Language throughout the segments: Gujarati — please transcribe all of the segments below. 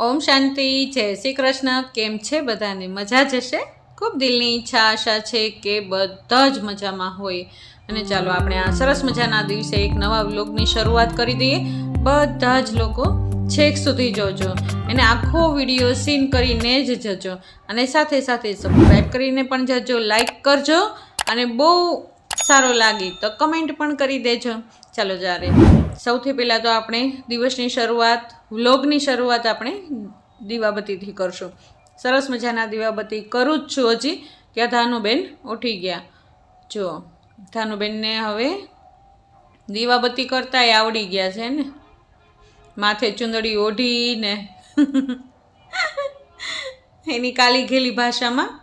ઓમ શાંતિ, જય શ્રી કૃષ્ણ. કેમ છે બધાને? મજા જશે? ખૂબ દિલની ઈચ્છા, આશા છે કે બધા જ મજામાં હોય. અને ચાલો આપણે આ સરસ મજાના દિવસે એક નવા વ્લોગની શરૂઆત કરી દઈએ. બધા જ લોકો છેક સુધી જોજો. એને આખો વીડિયો સીન કરીને જ જજો. અને સાથે સાથે સબસ્ક્રાઈબ કરીને પણ જજો લાઈક કરજો. અને બહુ સારો લાગે તો કમેન્ટ પણ કરી દેજો. ચાલો, જ્યારે સૌથી પહેલાં તો આપણે દિવસની શરૂઆત, વ્લોગની શરૂઆત આપણે દીવાબત્તીથી કરશું. સરસ મજાના દીવાબત્તી કરું જ છું હજી, ત્યાં ધાનુબેન ઉઠી ગયા. જુઓ, ધાનુબેનને હવે દીવાબત્તી કરતાંય આવડી ગયા છે ને. માથે ચુંદડી ઓઢીને. એની કાલી ઘેલી ભાષામાં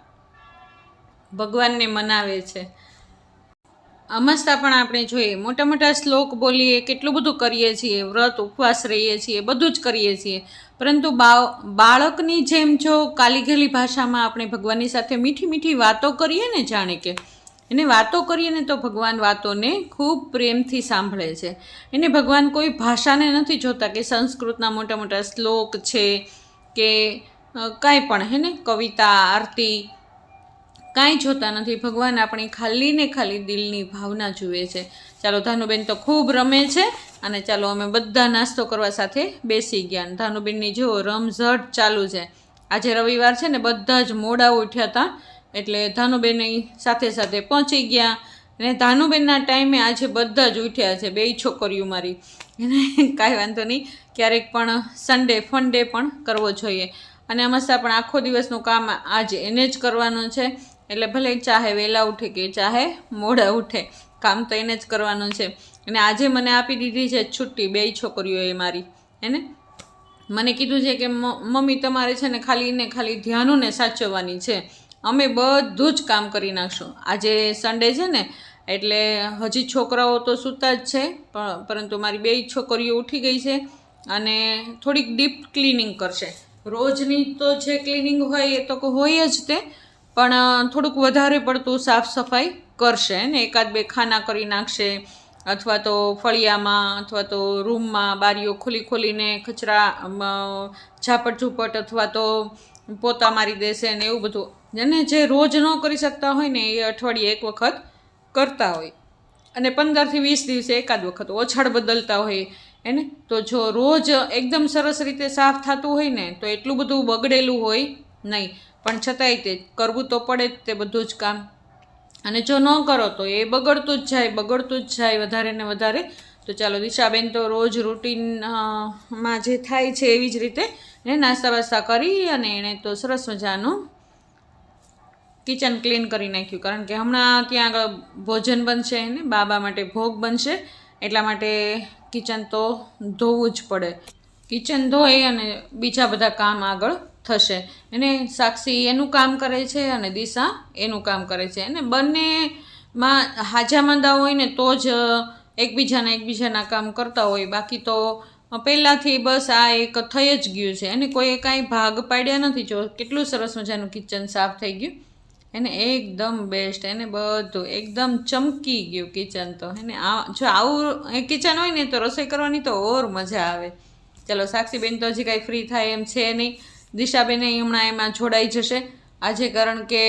ભગવાનને મનાવે છે. અમસ્તા પણ આપણે જોઈએ. મોટા મોટા શ્લોક બોલીએ, કેટલું બધું કરીએ છીએ, વ્રત, ઉપવાસ રહીએ છીએ, બધું જ કરીએ છીએ. પરંતુ બાળકની જેમ જો કાલીઘેલી ભાષામાં આપણે ભગવાનની સાથે મીઠી મીઠી વાતો કરીએ ને જાણે કે, એને વાતો કરીએ ને તો ભગવાન વાતોને ખૂબ પ્રેમથી સાંભળે છે. એને ભગવાન કોઈ ભાષાને નથી જોતા કે સંસ્કૃતના મોટા મોટા શ્લોક છે કે કાંઈ પણ, હે ને? કવિતા, આરતી કાંઈ જોતા નથી. ભગવાન આપણી ખાલી ને ખાલી દિલની ભાવના જુએ છે. ચાલો, ધાનુબેન તો ખૂબ રમે છે અને ચાલો, અમે બધા નાસ્તો કરવા સાથે બેસી ગયા. ધાનુબેનની જુઓ, રમઝટ ચાલુ છે. આજે રવિવાર છે ને, બધા જ મોડા ઉઠ્યા હતા. એટલે ધાનુબેનની સાથે સાથે પહોંચી ગયા અને ધાનુબેનના ટાઈમે આજે બધા જ ઉઠ્યા છે બેય છોકરીઓ મારી. એને કાંઈ વાંધો નહીં, ક્યારેક પણ સન્ડે ફન પણ કરવો જોઈએ. અને અમસ્તા પણ આખો દિવસનું કામ આજે એને જ કરવાનું છે. એટલે ભલે ચાહે વહેલા ઉઠે કે ચાહે મોડા ઉઠે, કામ તો એને જ કરવાનું છે. અને આજે મને આપી દીધી છે છુટ્ટી બેય છોકરીઓએ મારી એને મને કીધું છે કે મમ્મી તમારે છે ને ખાલી ને ખાલી ધ્યાનોને સાચવવાની છે. અમે બધું જ કામ કરી નાખશું. આજે સન્ડે છે ને, એટલે હજી છોકરાઓ તો સૂતા જ છે પરંતુ મારી બેય છોકરીઓ ઉઠી ગઈ છે અને થોડીક ડીપ ક્લિનિંગ કરશે. રોજની તો જે ક્લિનિંગ હોય એ તો હોય જ તે પણ થોડુંક વધારે પડતું સાફ સફાઈ કરશે ને એકાદ બે ખાના કરી નાખશે, અથવા તો ફળિયામાં, અથવા તો રૂમમાં બારીઓ ખોલી ખોલીને કચરા ઝાપટ ઝૂપટ અથવા તો પોતા મારી દેશે ને એવું બધું. અને જે રોજ ન કરી શકતા હોય ને એ અઠવાડિયે એક વખત કરતા હોય. અને પંદરથી વીસ દિવસે એકાદ વખત ઓછાળ બદલતા હોય એને તો જો રોજ એકદમ સરસ રીતે સાફ થતું હોય ને, તો એટલું બધું બગડેલું હોય નહીં. પણ છતાંય તે કરવું તો પડે જ તે બધું જ કામ. અને જો ન કરો તો એ બગડતું જ જાય, બગડતું જ જાય વધારે ને વધારે. તો ચાલો દિશાબેન તો રોજ રૂટીનમાં જે થાય છે એવી જ રીતે એને નાસ્તા વાસ્તા કરી અને એણે તો સરસ મજાનું કિચન ક્લીન કરી નાખ્યું. કારણ કે હમણાં ત્યાં આગળ ભોજન બનશે ને, બાબા માટે ભોગ બનશે, એટલા માટે કિચન તો ધોવું જ પડે. કિચન ધોઈ અને બીજા બધા કામ આગળ થશે. એને સાક્ષી એનું કામ કરે છે અને દિશા એનું કામ કરે છે. અને બંનેમાં હાજા માંદા હોય ને તો જ એકબીજાના એકબીજાના કામ કરતા હોય. બાકી તો પહેલાંથી બસ આ એક થઈ જ ગયું છે. અને કોઈએ કાંઈ ભાગ પાડ્યા નથી. જો કેટલું સરસ મજાનું કિચન સાફ થઈ ગયું. એને એકદમ બેસ્ટ. એને બધું એકદમ ચમકી ગયું કિચન તો. એને આ જો આવું કિચન હોય ને તો રસોઈ કરવાની તો ઓર મજા આવે. ચલો, સાક્ષીબેન તો હજી કાંઈ ફ્રી થાય એમ છે નહીં. દિશાબેને હમણાં એમાં જોડાઈ જશે. આજે કારણ કે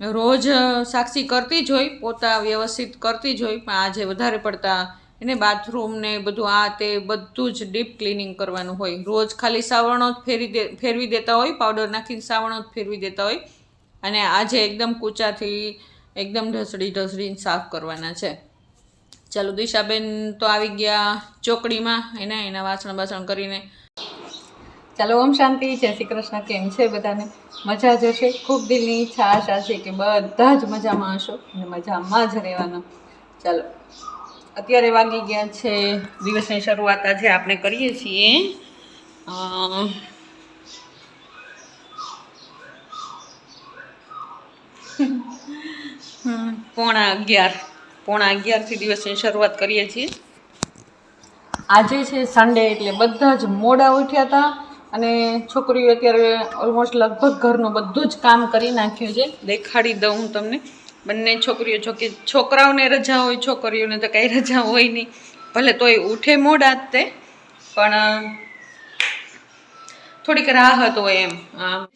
રોજ સાક્ષી કરતી જ હોય, પોતા વ્યવસ્થિત કરતી જ હોય, પણ આજે વધારે પડતા એને બાથરૂમ ને બધું, આ તે બધું જ ડીપ ક્લિનિંગ કરવાનું હોય. રોજ ખાલી સાવરણો જ ફેરી દે, ફેરવી દેતા હોય પાવડર નાખીને સાવરણો જ ફેરવી દેતા હોય. અને આજે એકદમ કૂચાથી, એકદમ ઢસડી ઢસડીને સાફ કરવાના છે. ચાલો દિશાબેન તો આવી ગયા ચોકડીમાં, એને, એના વાસણ બાસણ કરીને ચાલો, ઓમ શાંતિ. જય શ્રી કૃષ્ણ. કેમ છે બધાને? મજા જ હશે? ખૂબ દિલની ઈચ્છા, આશા છે કે બધા જ મજામાં હશો અને મજામાં જ રહેવાના. ચાલો, અત્યારે વાગી ગયા છે દિવસની શરૂઆત આજે આપણે કરીએ છીએ. પોણા અગિયાર. પોણા અગિયારથી દિવસની શરૂઆત કરીએ છીએ. આજે છે સન્ડે એટલે બધા જ મોડા ઉઠ્યા હતા. અને છોકરીઓ અત્યારે ઓલમોસ્ટ લગભગ ઘરનું બધું જ કામ કરી નાખ્યું છે. દેખાડી દઉં હું તમને. બંને છોકરીઓ જો કે છોકરાઓને રજા હોય, છોકરીઓને તો કાંઈ રજા હોય નહીં. ભલે તોય ઉઠે મોડા તે, પણ થોડીક રાહત હોય એમ.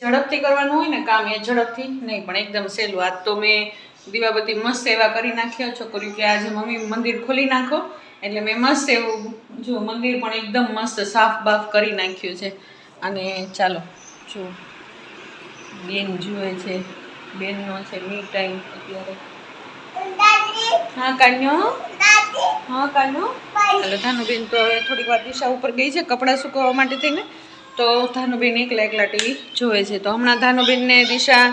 ઝડપથી કરવાનું હોય ને કામ એ ઝડપથી, નહીં પણ એકદમ સહેલું. આજ તો મેં દીવાબત્તી મસ્ત એવા કરી નાખ્યા. છોકરીઓ કે આજે મમ્મી મંદિર ખોલી નાખો. એટલે મેં મસ્ત એવું જો મંદિર પણ એકદમ મસ્ત સાફ બાફ કરી નાખ્યું છે. અને ચાલો, જો બેન જુએ છે, બેનનો છે મી ટાઈમ અત્યારે. હા, કાન્યો? હા, કાન્યો? એટલે ધાનુબેન તો હવે થોડીક વાર દિશા ઉપર ગઈ છે, કપડાં સુકવવા માટે થઈને. તો ધાનુબેન એકલા એકલા ટીવી જોવે છે. તો હમણાં ધાનુબેનને દિશા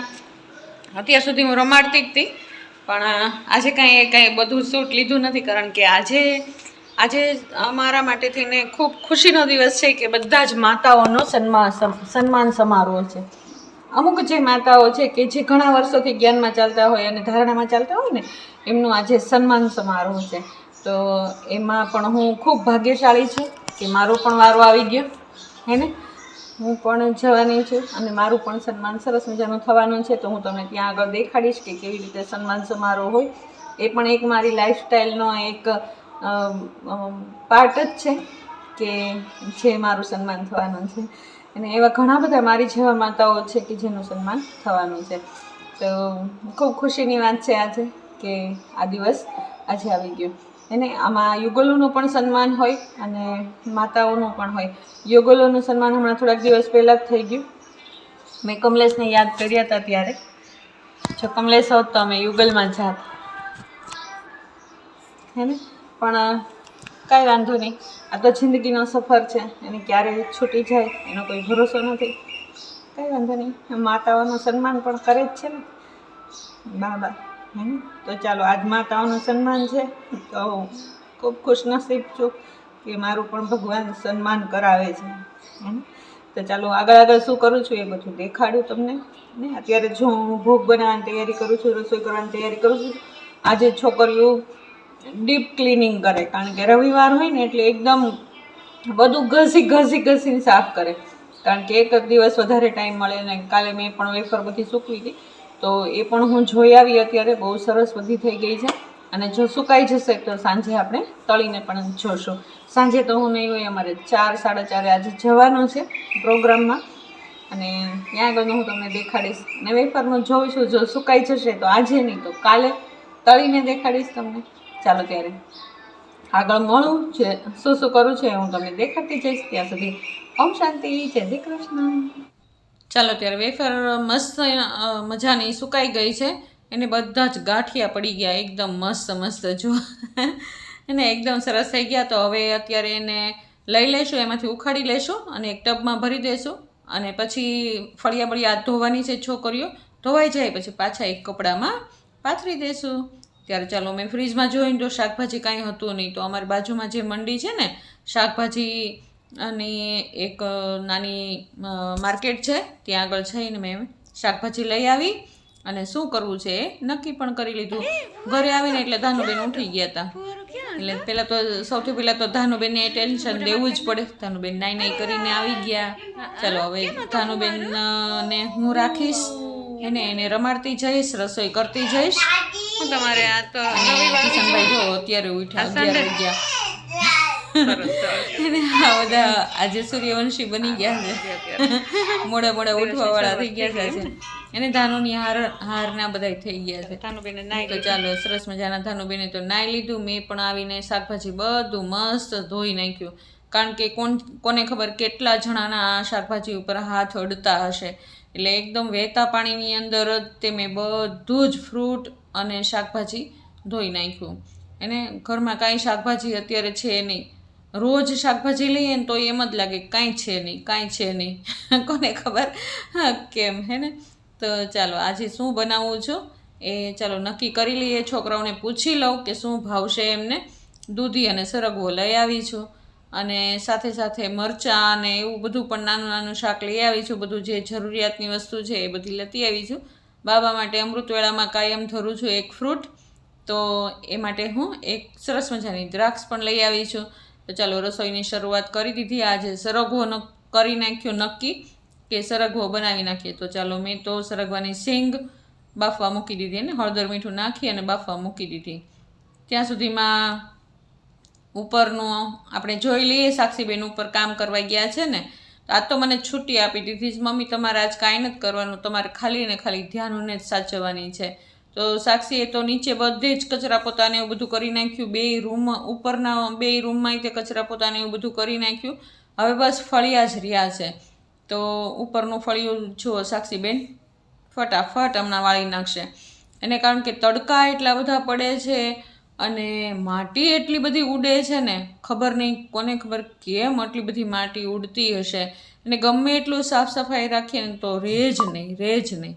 અત્યાર સુધી હું રમાડતી જ હતી પણ આજે કાંઈ કાંઈ બધું શૂટ લીધું નથી, કારણ કે આજે આજે અમારા માટે થઈને ખૂબ ખુશીનો દિવસ છે કે બધા જ માતાઓનો સન્માન સન્માન સમારોહ છે. અમુક જે માતાઓ છે કે જે ઘણા વર્ષોથી જ્ઞાનમાં ચાલતા હોય અને ધારણામાં ચાલતા હોય ને, એમનું આજે સન્માન સમારોહ છે. તો એમાં પણ હું ખૂબ ભાગ્યશાળી છું કે મારો પણ વારો આવી ગયો, હે ને? હું પણ જવાની છું અને મારું પણ સન્માન સરસ મજાનું થવાનું છે. તો હું તમને ત્યાં આગળ દેખાડીશ કે કેવી રીતે સન્માન સમારોહ હોય. એ પણ એક મારી લાઈફસ્ટાઈલનો એક પાર્ટ જ છે કે જે મારું સન્માન થવાનું છે. અને એવા ઘણા બધા મારી જેવા માતાઓ છે કે જેનું સન્માન થવાનું છે. તો ખૂબ ખુશીની વાત છે આજે કે આ દિવસ આજે આવી ગયો. એને આમાં યુગલોનું પણ સન્માન હોય અને માતાઓનું પણ હોય. યુગલોનું સન્માન હમણાં થોડાક દિવસ પહેલાં જ થઈ ગયું. મેં કમલેશને યાદ કર્યા હતા ત્યારે. જો કમલેશ હોત તો અમે યુગલમાં જાત. હે ને? પણ કાંઈ વાંધો નહીં. આ તો જિંદગીનો સફર છે. એને ક્યારે છૂટી જાય, એનો કોઈ ભરોસો નથી. કાંઈ વાંધો નહીં. માતાઓનું સન્માન પણ કરે જ છે ને. બરાબર હે ને? તો ચાલો, આજ માતાઓનું સન્માન છે. તો ખૂબ ખુશનસીબ છું કે મારું પણ ભગવાન સન્માન કરાવે છે. હે ને? તો ચાલો, આગળ આગળ શું કરું છું એ બધું દેખાડું તમને. ને અત્યારે જો હું ભોગ બનાવવાની તૈયારી કરું છું, રસોઈ કરવાની તૈયારી કરું છું. આજે છોકરીઓ ડીપ ક્લિનિંગ કરે, કારણ કે રવિવાર હોય ને એટલે એકદમ બધું ઘસી ઘસી, ઘસીને સાફ કરે. કારણ કે એક જ દિવસ વધારે ટાઈમ મળે ને કાલે મેં પણ વેફર બધી સૂકવી હતી. તો એ પણ હું જોઈ આવી અત્યારે, બહુ સરસ બધી થઈ ગઈ છે. અને જો સુકાઈ જશે તો સાંજે આપણે તળીને પણ જોશું. સાંજે તો હું નહીં હોય, અમારે ચાર, સાડા ચારે આજે જવાનું છે પ્રોગ્રામમાં. અને ત્યાં આગળ હું તમને દેખાડીશ. ને વેફરનું જોઉં છું જો સુકાઈ જશે તો આજે નહીં તો કાલે તળીને દેખાડીશ તમને. ચાલો ત્યારે આગળ મળું છે, શું શું કરું છે હું તમને દેખાડતી જઈશ, ત્યાં સુધી ઓમ શાંતિ, જય શ્રી કૃષ્ણ. ચાલો ત્યારે વેફર મસ્ત મજાની સુકાઈ ગઈ છે. એને બધા જ ગાંઠિયા પડી ગયા, એકદમ મસ્ત મસ્ત જો. એને એકદમ સરસ થઈ ગયા, તો હવે અત્યારે એને લઈ લેશું, એમાંથી ઉખાડી લેશું અને એક ટબમાં ભરી દેશું. અને પછી ફળિયા બળિયા ધોવાની છે છોકરીઓ, ધોવાઈ જાય, પછી પાછા એક કપડામાં પાથરી દેશું. ત્યારે ચાલો મેં ફ્રીજમાં જોઈને તો શાકભાજી કાંઈ હતું નહીં. તો અમારી બાજુમાં જે મંડી છે ને શાકભાજી અને એક નાની માર્કેટ છે ત્યાં આગળ જઈને મેં શાકભાજી લઈ આવી અને શું કરવું છે એ નક્કી પણ કરી લીધું. ઘરે આવીને એટલે ધાનુબેન ઉઠી ગયા હતા. એટલે પહેલાં તો સૌથી પહેલાં તો ધાનુબેનને ટેન્શન દેવું જ પડે. ધાનુબેન નાઈ નાઈ કરીને આવી ગયા. ચાલો હવે ધાનુબેન ને હું રાખીશ. એને એને રમાડતી જઈશ રસોઈ કરતી જઈશ. તમારે આ તો કિશનભાઈ જો અત્યારે ઉઠ્યા અગિયાર વાગ્યા. બધા આજે સૂર્યવંશી બની ગયા છે. મોડે મોડે ઉઠવા વાળા થઈ ગયા છે એને ધાનુની હાર હારના બધા થઈ ગયા છે. ધાનુબેને નાઈ તો ચાલો સરસ મજાના ધાનુબેને તો નાઈ લીધું. મેં પણ આવીને શાકભાજી બધું મસ્ત ધોઈ નાખ્યું. કારણ કે કોણ કોને ખબર કેટલા જણાના આ શાકભાજી ઉપર હાથ અડતા હશે. એટલે એકદમ વહેતા પાણીની અંદર જ તે મેં બધું જ ફ્રૂટ અને શાકભાજી ધોઈ નાખ્યું. એને ઘરમાં કાંઈ શાકભાજી અત્યારે છે નહીં. રોજ શાકભાજી લઈએ ને તો એમ જ લાગે કાંઈ છે નહીં, કાંઈ છે નહીં. કોને ખબર? કેમ? હે ને? તો ચાલો, આજે શું બનાવું છું? એ ચાલો, નક્કી કરી લઈએ. છોકરાઓને પૂછી લઉં કે શું ભાવશે એમને? દૂધી અને સરગવો લઈ આવી છું. અને સાથે સાથે મરચાં અને એવું બધું પણ નાનું નાનું શાક લઈ આવી છું. બધું જે જરૂરિયાતની વસ્તુ છે એ બધી લેતી આવી છું. બાબા માટે અમૃતવેળામાં કાયમ ધરું છું એક ફ્રૂટ. તો એ માટે હું એક સરસ મજાની દ્રાક્ષ પણ લઈ આવી છું. તો ચાલો રસોઈની શરૂઆત કરી દીધી. આજે સરગવો ન, કરી નાખ્યો નક્કી કે સરગવો બનાવી નાખીએ. તો ચાલો મેં તો સરગવાની શેંગ બાફવા મૂકી દીધી અને હળદર મીઠું નાખી અને બાફવા મૂકી દીધી. ત્યાં સુધીમાં ઉપરનું, આપણે જોઈ લઈએ, સાક્ષીબેન ઉપર કામ કરવા ગયા છે ને આજ તો મને છૂટી આપી દીધી છે. મમ્મી, તમારે આજ કાંઈ નથી કરવાનું. તમારે ખાલી ને ખાલી ધ્યાનને જ સાચવવાની છે. તો સાક્ષીએ તો નીચે બધે જ કચરા પોતાને એવું બધું કરી નાખ્યું. બે રૂમ, ઉપરના બે રૂમમાં તે કચરા પોતાને એવું બધું કરી નાખ્યું. હવે બસ ફળિયા જ રહ્યા છે. તો ઉપરનું ફળિયું જુઓ સાક્ષીબેન, ફટાફટ હમણાં વાળી નાખશે. એને કારણ કે તડકા એટલા બધા પડે છે અને માટી એટલી બધી ઉડે છે ને, ખબર નહીં કોને ખબર કેમ આટલી બધી માટી ઉડતી હશે. અને ગમે એટલું સાફ સફાઈ રાખીએ ને તો રહે જ નહીં રહે જ નહીં.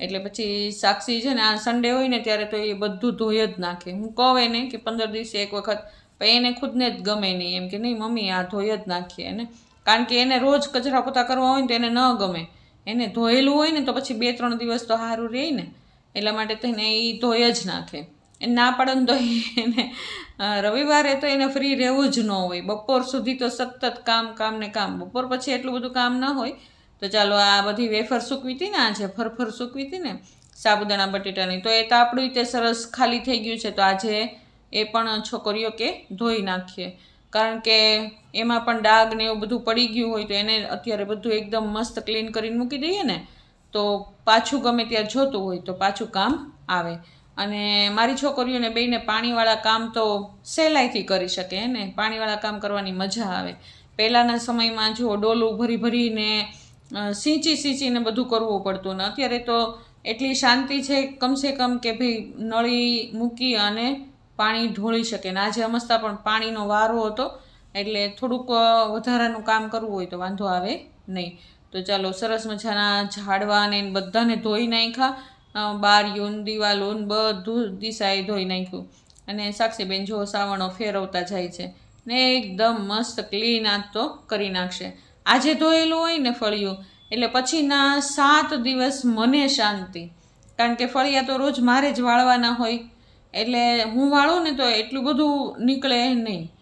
એટલે પછી સાક્ષી છે ને, આ સન્ડે હોય ને ત્યારે તો એ બધું ધોઈ જ નાખે. હું કહું એને કે પંદર દિવસે એક વખત, પણ એને ખુદને જ ગમે નહીં. એમ કે નહીં, મમ્મી, આ ધોઈ જ નાખીએ. એને કારણ કે એને રોજ કચરા પોતા કરવા હોય ને તો એને ન ગમે. એને ધોયેલું હોય ને તો પછી બે ત્રણ દિવસ તો સારું રહે ને. એટલા માટે તો એને એ ધોઈ જ નાખે. એ ના પાડો ને તો એને રવિવારે તો એને ફ્રી રહેવું જ ન હોય. બપોર સુધી તો સતત કામ કામ ને કામ. બપોર પછી એટલું બધું કામ ન હોય, તો ચાલો આ બધી વેફર સૂકવી હતી ને આજે ફરફર સૂકવી હતી ને, સાબુદાણા, બટેટાની, તો એ તો આપણું તે સરસ ખાલી થઈ ગયું છે. તો આજે એ પણ છોકરીઓ કે ધોઈ નાખીએ. કારણ કે એમાં પણ ડાઘ ને એવું બધું પડી ગયું હોય, તો એને અત્યારે બધું એકદમ મસ્ત ક્લીન કરીને મૂકી દઈએ ને, તો પાછું ગમે ત્યાં જોતું હોય, તો પાછું કામ આવે. અને મારી છોકરીઓને બેને પાણીવાળા કામ તો સહેલાઈથી કરી શકે ને? પાણીવાળા કામ કરવાની મજા આવે. પહેલાંના સમયમાં જો ડોલું ભરી ભરીને સિંચી સિંચીને બધું કરવું પડતું ને. અત્યારે તો એટલી શાંતિ છે કમસે કમ કે ભાઈ નળી મૂકી અને પાણી ઢોળી શકે. ને આજે અમસ્તા પણ પાણીનો વારો હતો, એટલે થોડુંક વધારાનું કામ કરવું હોય તો વાંધો આવે નહીં. તો ચાલો, સરસ મજાના ઝાડવા ને બધાને ધોઈ નાખ્યા. અ, યુન દિવાલોન બધું દિશાએ ધોઈ નાખ્યું. અને સાક્ષીબેન જો સાવણો ફેરવતા જાય છે ને એકદમ મસ્ત ક્લીન આજ તો કરી નાખશે. આજે ધોયેલું હોય ને ફળિયું એટલે પછીના સાત દિવસ મને શાંતિ. કારણ કે ફળિયા તો રોજ મારે જ વાળવાના હોય. એટલે હું વાળું ને તો એટલું બધું નીકળે નહીં.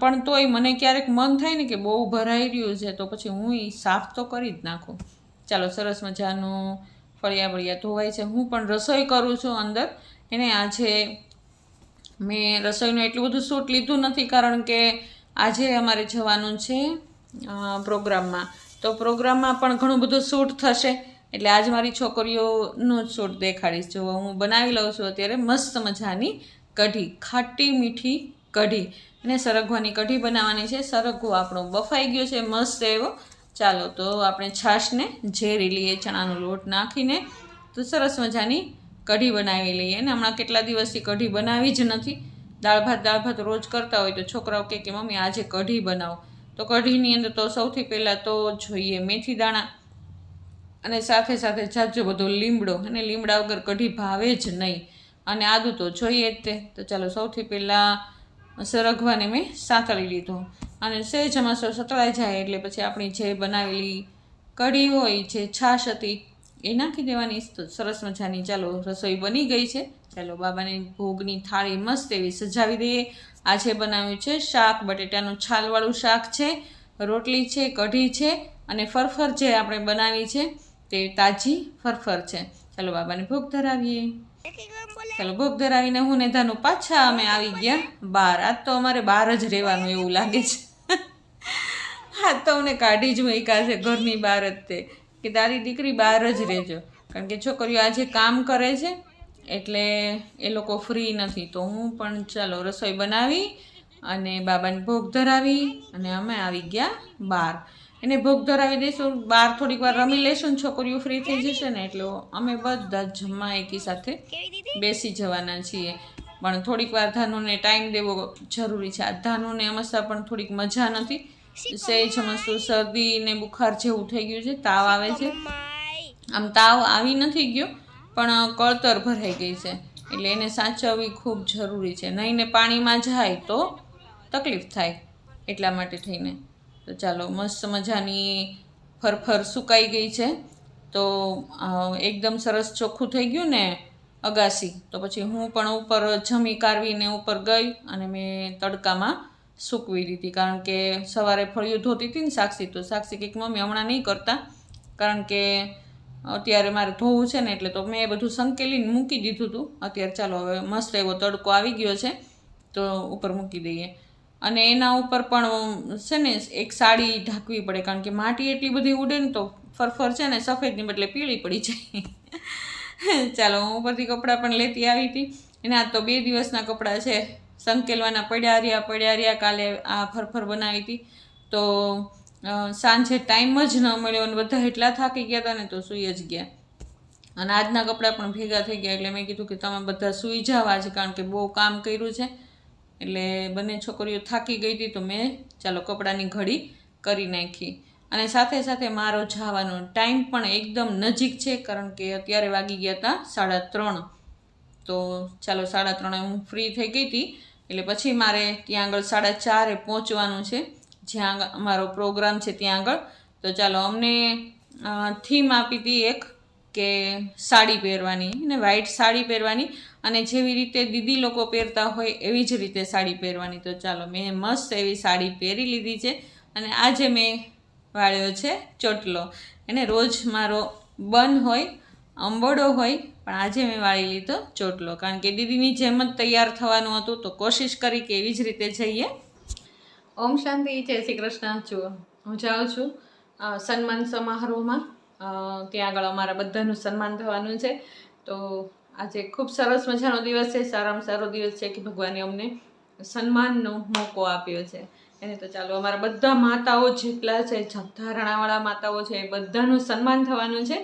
પણ તોય મને ક્યારેક મન થાય ને કે બહુ ભરાઈ રહ્યું છે તો પછી હું સાફ તો કરી જ નાખું. ચાલો સરસ મજાનું ફળિયા બળિયા ધોવાય છે. હું પણ રસોઈ કરું છું અંદર. એને આજે મેં રસોઈનું એટલું બધું શૂટ લીધું નથી કારણ કે આજે અમારે જવાનું છે પ્રોગ્રામમાં. તો પ્રોગ્રામમાં પણ ઘણું બધું શૂટ થશે. એટલે આજ મારી છોકરીઓનું જ શૂટ દેખાડીશ. જો હું બનાવી લઉં છું અત્યારે મસ્ત મજાની કઢી, ખાટી મીઠી કઢી. અને સરગવાની કઢી બનાવવાની છે. સરગવો આપણો બફાઈ ગયો છે મસ્ત એવો. ચાલો તો આપણે છાશને ઝેરી લઈએ ચણાનો લોટ નાખીને. તો સરસ મજાની કઢી બનાવી લઈએ અને હમણાં કેટલા દિવસથી કઢી બનાવી જ નથી. દાળ ભાત દાળ ભાત રોજ કરતા હોય તો છોકરાઓ કહે કે, મમ્મી, આજે કઢી બનાવો. તો કઢીની અંદર તો સૌથી પહેલાં તો જોઈએ મેથી દાણા અને સાથે સાથે જાજો બધો લીમડો અને લીમડા વગર કઢી ભાવે જ નહીં. અને આદુ તો જોઈએ જ તે. તો ચાલો સૌથી પહેલાં સરગવાને મેં સાંતળી લીધો. અને સહેજ અમાસો સતળાઈ જાય એટલે પછી આપણી જે બનાવેલી કઢી હોય, જે છાશ હતી, એ નાખી દેવાની. સરસ મજાની, ચાલો, રસોઈ બની ગઈ છે. ચાલો, બાબાની ભોગની થાળી મસ્ત એવી સજાવી દઈએ. આજે બનાવ્યું છે શાક, બટેટાનું છાલવાળું શાક છે, રોટલી છે, કઢી છે અને ફરફર જે આપણે બનાવી છે તે તાજી ફરફર છે. ચાલો, બાબાને ભોગ ધરાવીએ. ચાલો, ભોગ ધરાવીને હું ને ધાનું પાછા અમે આવી ગયા બહાર આજ તો અમારે બહાર જ રહેવાનું એવું લાગે છે. હા, તો અમને કાઢી જ મૂક્યા છે ઘરની બહાર જ તે, કે તારી દીકરી બહાર જ રહેજો. કારણ કે છોકરીઓ આજે કામ કરે છે, એટલે એ લોકો ફ્રી નથી. તો હું પણ ચાલો રસોઈ બનાવી અને બાબાને ભોગ ધરાવી અને અમે આવી ગયા બહાર. એને ભોગ ધરાવી દઈશું, બહાર થોડીક વાર રમી લેશું ને છોકરીઓ ફ્રી થઈ જશે ને, એટલે અમે બધા જમવા એકી સાથે બેસી જવાના છીએ. પણ થોડીક વાર ધાનુને ટાઈમ દેવો જરૂરી છે. આ ધાનુને અમસ્તા પણ થોડીક મજા નથી. સહેજ મસ્તું શરદી ને બુખાર જેવું થઈ ગયું છે તાવ આવે છે. આમ તાવ આવી નથી ગયો પણ કળતર ભરાઈ ગઈ છે. એટલે એને સાચવવી ખૂબ જરૂરી છે. નહીં ને પાણીમાં જાય તો તકલીફ થાય એટલા માટે થઈને. તો ચાલો મસ્ત મજાની ફરફર સુકાઈ ગઈ છે. તો એકદમ સરસ ચોખ્ખું થઈ ગયું ને અગાસી. તો પછી હું પણ ઉપર જમી કારવીને ઉપર ગઈ અને મેં તડકામાં સૂકવી દીધી. કારણ કે સવારે ફળિયું ધોતી હતી ને સાક્ષી, તો સાક્ષી કંઈક મમ્મી હમણાં નહીં કરતા. કારણ કે અત્યારે મારે ધોવું છે ને એટલે તો મેં એ બધું સંકેલીને મૂકી દીધું હતું. અત્યારે ચાલો હવે મસ્ત એવો તડકો આવી ગયો છે, તો ઉપર મૂકી દઈએ. અને એના ઉપર પણ છે ને એક સાડી ઢાંકવી પડે, કારણ કે માટી એટલી બધી ઉડે ને તો ફરફર છે ને સફેદની બદલે પીળી પડી જાય. ચાલો, હું ઉપરથી કપડાં પણ લેતી આવી હતી. એના તો બે દિવસના કપડાં છે. સંકેલવાના પડ્યા રહ્યા પડ્યા રહ્યા, કાલે આ ફરફર બનાવી હતી. તો સાંજે ટાઈમ જ ન મળ્યો અને બધા એટલા થાકી ગયા હતા ને તો સૂઈ જ ગયા. અને આજના કપડાં પણ ભેગા થઈ ગયા એટલે મેં કીધું કે તમે બધા સૂઈ જાવ આજે, કારણ કે બહુ કામ કર્યું છે. એટલે બંને છોકરીઓ થાકી ગઈ હતી તો મેં ચાલો કપડાની ઘડી કરી નાખી. અને સાથે સાથે મારો જવાનો ટાઈમ પણ એકદમ નજીક છે, કારણ કે અત્યારે વાગી ગયા હતા સાડા ત્રણ. તો ચાલો સાડા ત્રણે હું ફ્રી થઈ ગઈ હતી. એટલે પછી મારે ત્યાં આગળ સાડા ચારે પહોંચવાનું છે. જ્યાં અમારો પ્રોગ્રામ છે ત્યાં આગળ. તો ચાલો, અમને થીમ આપી હતી એક કે સાડી પહેરવાની ને વ્હાઇટ સાડી પહેરવાની અને જેવી રીતે દીદી લોકો પહેરતા હોય એવી જ રીતે સાડી પહેરવાની. તો ચાલો, મેં મસ્ત એવી સાડી પહેરી લીધી છે અને આજે મેં વાળ્યો છે ચોટલો. એને રોજ મારો બન હોય અંબોડો હોય, પણ આજે મેં વાળી લીધો ચોટલો. કારણ કે દીદીની જેમ જ તૈયાર થવાનું હતું, તો કોશિશ કરી કે એવી જ રીતે જઈએ. ઓમ શાંતિ, જય શ્રી કૃષ્ણ. જુઓ હું જાઉં છું સન્માન સમારોહમાં. ત્યાં આગળ અમારા બધાનું સન્માન થવાનું છે. તો આજે ખૂબ સરસ મજાનો દિવસ છે, સારામાં સારો દિવસ છે કે ભગવાને અમને સન્માનનો મોકો આપ્યો છે. એને તો ચાલો, અમારા બધા માતાઓ જેટલા છે, ધારણાવાળા માતાઓ છે, એ બધાનું સન્માન થવાનું છે.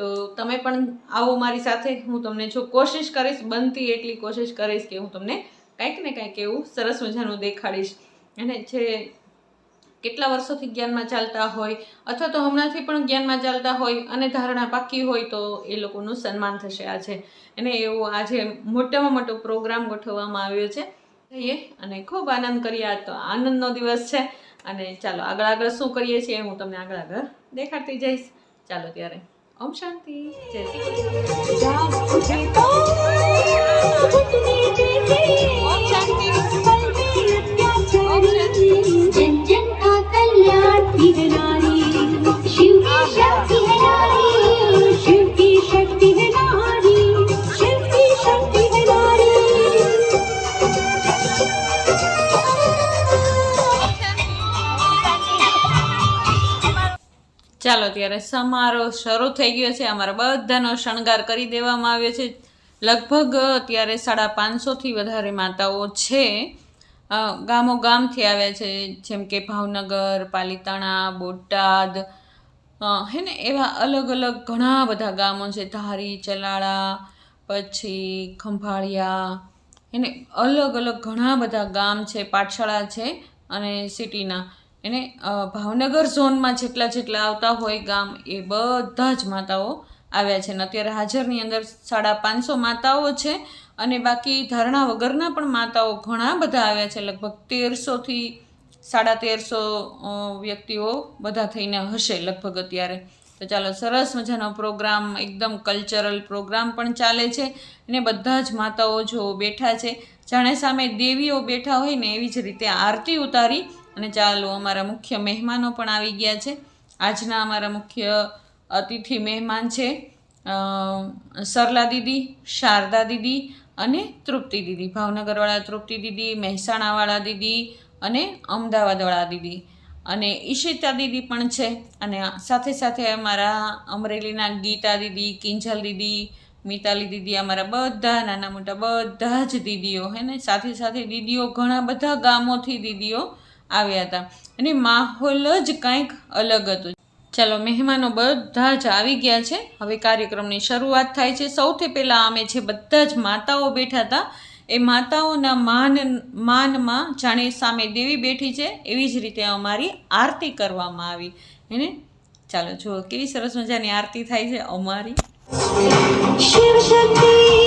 તો તમે પણ આવો મારી સાથે. હું તમને જો કોશિશ કરીશ, બનતી એટલી કોશિશ કરીશ કે હું તમને કંઈક ને કંઈક એવું સરસ મજાનું દેખાડીશ. અને જે કેટલા વર્ષોથી જ્ઞાનમાં ચાલતા હોય અથવા તો હમણાંથી પણ જ્ઞાનમાં ચાલતા હોય અને ધારણા પાકી હોય તો એ લોકોનું સન્માન થશે આજે. અને એવો આજે મોટામાં મોટો પ્રોગ્રામ ગોઠવવામાં આવ્યો છે. જઈએ અને ખૂબ આનંદ કરીએ. આ તો આનંદનો દિવસ છે. અને ચાલો આગળ આગળ શું કરીએ છીએ હું તમને આગળ આગળ દેખાડતી જઈશ. ચાલો ત્યારે. ઓમ શાંતિ. જય શ્રી કૃષ્ણ. ચાલો ત્યારે સમારોહ શરૂ થઈ ગયો છે. અમારા બધાનો શણગાર કરી દેવામાં આવ્યો છે. લગભગ અત્યારે સાડા પાંચસોથી વધારે માતાઓ છે. ગામો ગામથી આવ્યા છે. જેમ કે ભાવનગર, પાલીતાણા, બોટાદ હે ને, એવા અલગ અલગ ઘણા બધા ગામો છે. ધારી, ચલાળા, પછી ખંભાળિયા એને અલગ અલગ ઘણા બધા ગામ છે, પાઠશાળા છે અને સિટીના. એને ભાવનગર ઝોનમાં જેટલા જેટલા આવતા હોય ગામ, એ બધા જ માતાઓ આવ્યા છે. અને અત્યારે હાજરની અંદર સાડા પાંચસો માતાઓ છે અને બાકી ધારણા વગરના પણ માતાઓ ઘણા બધા આવ્યા છે. લગભગ તેરસોથી સાડા તેરસો વ્યક્તિઓ બધા થઈને હશે લગભગ અત્યારે. તો ચાલો, સરસ મજાનો પ્રોગ્રામ, એકદમ કલ્ચરલ પ્રોગ્રામ પણ ચાલે છે અને બધા જ માતાઓ જો બેઠા છે. જાણે સામે દેવીઓ બેઠા હોય ને એવી જ રીતે આરતી ઉતારી અને ચાલો અમારા મુખ્ય મહેમાનો પણ આવી ગયા છે. આજના અમારા મુખ્ય અતિથિ મહેમાન છે સરલા દીદી, શારદા દીદી અને તૃપ્તિ દીદી. ભાવનગરવાળા તૃપ્તિ દીદી, મહેસાણાવાળા દીદી અને અમદાવાદવાળા દીદી. અને ઈશિતા દીદી પણ છે અને સાથે સાથે અમારા અમરેલીના ગીતા દીદી, કિંજલ દીદી, મિતાલી દીદી, અમારા બધા નાના મોટા બધા જ દીદીઓ, હે ને? સાથે સાથે દીદીઓ ઘણા બધા ગામોથી દીદીઓ આવ્યા હતા. અને માહોલ જ કંઈક અલગ હતું. ચાલો, મહેમાનો બધા જ આવી ગયા છે. હવે કાર્યક્રમની શરૂઆત થાય છે. સૌથી પહેલાં અમે જે બધા જ માતાઓ બેઠા હતા, એ માતાઓના માન, માનમાં જાણે સામે દેવી બેઠી છે. એવી જ રીતે અમારી આરતી કરવામાં આવી. હેને ચાલો, જુઓ, કેવી સરસ મજાની આરતી થાય છે અમારી. શિવ શક્તિ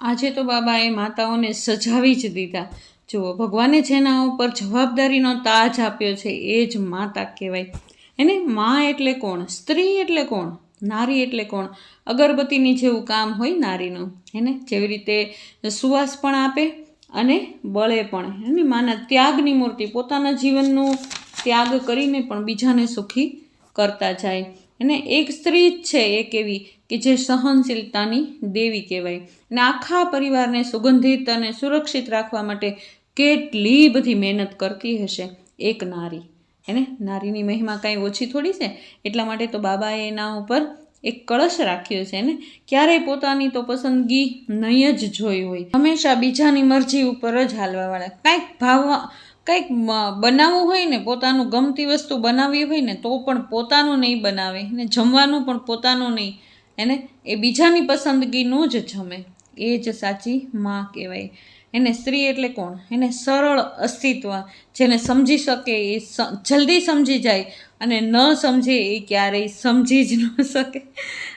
આજે તો બાબા એ માતાઓને સજાવી જ દીધા. જુઓ, ભગવાને જેના ઉપર જવાબદારીનો તાજ આપ્યો છે, એ જ માતા કહેવાય. એને મા એટલે કોણ? સ્ત્રી એટલે કોણ? નારી એટલે કોણ? અગરબત્તીની જેવું કામ હોય નારીનું. એને જેવી રીતે સુવાસ પણ આપે અને બળે પણ. એને માના ત્યાગની મૂર્તિ પોતાના જીવનનું ત્યાગ કરીને પણ બીજાને સુખી કરતા જાય. અને એક સ્ત્રી જ છે એક એવી કે જે સહનશીલતાની દેવી કહેવાય. અને આખા પરિવારને સુગંધિત અને સુરક્ષિત રાખવા માટે કેટલી બધી મહેનત કરતી હશે. એક નારી. એને નારીની મહિમા કાંઈ ઓછી થોડી છે? એટલા માટે તો બાબાએ એના ઉપર એક કળશ રાખ્યો છે ને? ક્યારેય પોતાની તો પસંદગી નહીં જ જોઈ હોય. હંમેશા બીજાની મરજી ઉપર જ હાલવાવાળા. કાંઈક ભાવવા કંઈક બનાવવું હોય ને, પોતાનું ગમતી વસ્તુ બનાવવી હોય ને, તો પણ પોતાનું નહીં બનાવે. ને જમવાનું પણ પોતાનું નહીં. એને, એ બીજાની પસંદગીનું જ જમે. એ જ સાચી માં કહેવાય. એને સ્ત્રી એટલે કોણ? એને સરળ અસ્તિત્વ. જેને સમજી શકે એ જલ્દી સમજી જાય અને ન સમજે એ ક્યારેય સમજી જ ન શકે.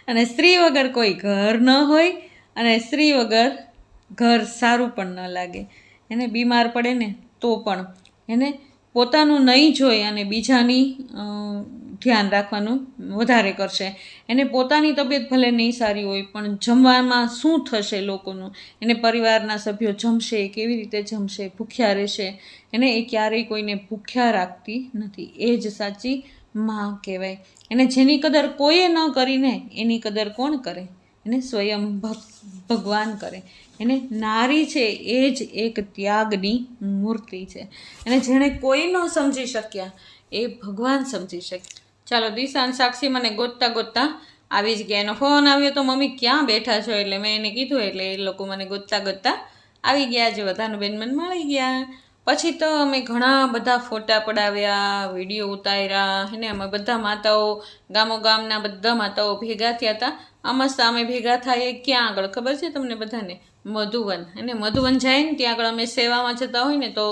અને સ્ત્રી વગર કોઈ ઘર ન હોય અને સ્ત્રી વગર ઘર સારું પણ ન લાગે. એને બીમાર પડે ને તો પણ એને પોતાનું નહીં જોઈ અને બીજાની ધ્યાન રાખવાનું વધારે કરશે. એને પોતાની તબિયત ભલે નહીં સારી હોય, પણ જમવામાં શું થશે લોકોનું? એને પરિવારના સભ્યો જમશે, કેવી રીતે જમશે, ભૂખ્યા રહેશે? એને એ ક્યારેય કોઈને ભૂખ્યા રાખતી નથી. એ જ સાચી માં કહેવાય. એને જેની કદર કોઈએ ન કરીને એની કદર કોણ કરે? એને સ્વયં ભગ- ભગવાન કરે. એને નારી છે એ જ એક ત્યાગની મૂર્તિ છે. અને જેણે કોઈ ન સમજી શક્યા, એ ભગવાન સમજી શકે ચાલો, દિશાન સાક્ષી મને ગોતતા ગોતતા આવી જ ગયા એનો ફોન આવ્યો તો મમ્મી ક્યાં બેઠા છો? એટલે મેં એને કીધું, એટલે એ લોકો મને ગોતતા ગોતતા આવી ગયા જે બધાનું બેન મને મળી ગયા. પછી તો અમે ઘણા બધા ફોટા પડાવ્યા, વીડિયો ઉતાર્યા અને અમે બધા માતાઓ ગામો ગામના બધા માતાઓ ભેગા થયા હતા. આ મસ્ત અમે ભેગા થાય ક્યાં આગળ? ખબર છે તમને બધાને? મધુવન. અને મધુવન જાય ને ત્યાં આગળ અમે સેવામાં જતા હોય ને તો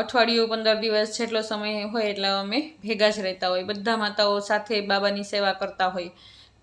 અઠવાડિયું પંદર દિવસ જેટલો સમય હોય એટલે અમે ભેગા જ રહેતા હોય. બધા માતાઓ સાથે બાબાની સેવા કરતા હોય.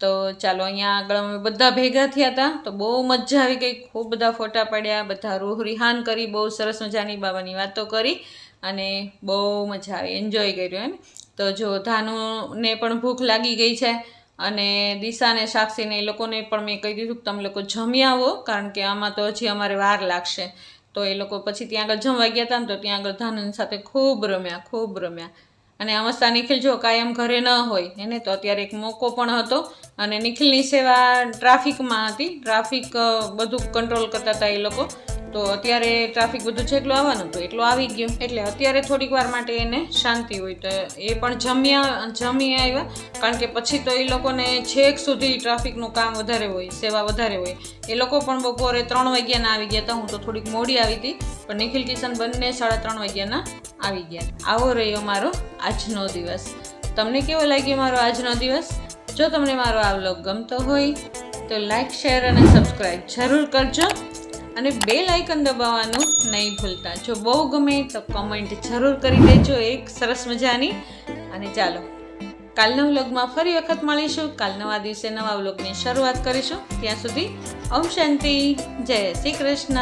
તો ચાલો, અહીંયા આગળ અમે બધા ભેગા થયા હતા. તો બહુ મજા આવી ગઈ. ખૂબ બધા ફોટા પાડ્યા, બધા રૂહ રિહાન કરી, બહુ સરસ મજાની બાબાની વાતો કરી અને બહુ મજા આવી. એન્જોય કર્યું એમ. તો જો ધાનુને પણ ભૂખ લાગી ગઈ છે. અને દિશાને સાક્ષીને એ લોકોને પણ મેં કહી દીધું કે તમે લોકો જમી આવો, કારણ કે આમાં તો હજી અમારે વાર લાગશે. તો એ લોકો પછી ત્યાં આગળ જમવા ગયા હતા ને તો ત્યાં આગળ ધાનન સાથે ખૂબ રમ્યા ખૂબ રમ્યા. અને અમસ્તા નિખિલ જો કાયમ ઘરે ન હોય, એને તો અત્યારે એક મોકો પણ હતો. અને નિખિલની સેવા ટ્રાફિકમાં હતી. ટ્રાફિક બધું કંટ્રોલ કરતા હતા એ લોકો. તો અત્યારે ટ્રાફિક બધું જેટલું આવવાનું હતું એટલું આવી ગયું. એટલે અત્યારે થોડીક વાર માટે એને શાંતિ હોય. તો એ પણ જમ્યા, જમી આવ્યા. કારણ કે પછી તો એ લોકોને છેક સુધી ટ્રાફિકનું કામ વધારે હોય, સેવા વધારે હોય. એ લોકો પણ બપોરે ત્રણ વાગ્યાના આવી ગયા હતા. હું તો થોડીક મોડી આવી હતી. પણ નિખિલ કિશન બંને સાડા ત્રણ વાગ્યાના આવી ગયા. આવો રહ્યો મારો આજનો દિવસ. તમને કેવો લાગ્યો મારો આજનો દિવસ? જો તમને મારો આ વ્લોગ ગમતો હોય, તો લાઇક શેર અને સબસ્ક્રાઈબ જરૂર કરજો. અને બે લાઇકન દબાવવાનું નહીં ભૂલતા. જો બહુ ગમે તો કમેન્ટ જરૂર કરી દેજો, એક સરસ મજાની. અને ચાલો, કાલના વ્લોગમાં ફરી વખત મળીશું. કાલ નવા દિવસે નવા વ્લોગની શરૂઆત કરીશું. ત્યાં સુધી ઓમ શાંતિ, જય શ્રી કૃષ્ણ.